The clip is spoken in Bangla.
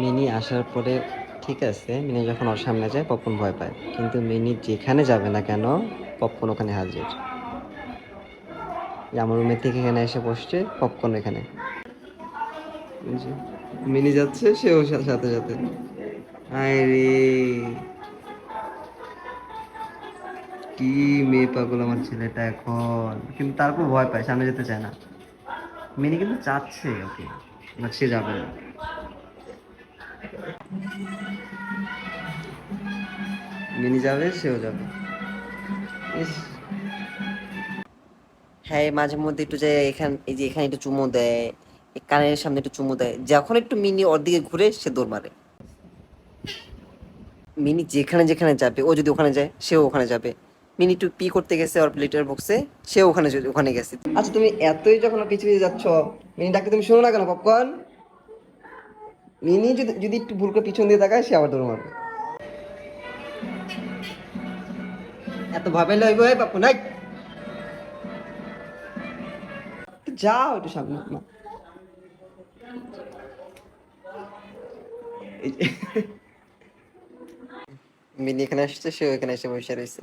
মিনি আসার পরে ঠিক আছে, মিনি যখন ওর সামনে যায় পপকর্ন ভয় পায়। কিন্তু মিনি যেখানে যাবে না কেন পপকর্ন ওখানে হাজির। আমার রুমের থেকে এখানে এসে বসছে পপকর্ন এখানে। মিনি যাচ্ছে সেও সাথে সাথে আয় রে। কি মেয়ে পাগল আমার ছেলেটা এখন। কিন্তু তারপর ভয় পায়, সামনে যেতে চায় না। মিনি কিন্তু চাচ্ছে ওকে সে যাবে না। মিনি যাবে সেও যাবে। হ্যাঁ মাঝে মধ্যে একটু যায় এখান এই যে এখানে একটু চুমু দেয় কানের সামনে একটু চুমু দেয়। যখন একটু মিনি ওর দিকে ঘুরে সে দৌড় মারে। মিনি যেখানে যেখানে যাবে ও যদি ওখানে যায় সেও ওখানে যাবে। মিনি একটু পি করতে গেছে ওর প্লেটের বক্সে সেও ওখানে ওখানে গেছে। আচ্ছা তুমি এতই যখন পিছিয়ে যাচ্ছ মিনি ডাকতে তুমি শোনো না কেন পপকর্ন? মিনি যদি যদি একটু ভুল করে পিছন দিয়ে তাকায়, সে আবার দৌড় মারবে। এত ভাবে লইব এই বাপু, নাই। যাও একটু সামনে, মা। মিনি এখানে আসছে, সে এখানে এসে বসে রয়েছে।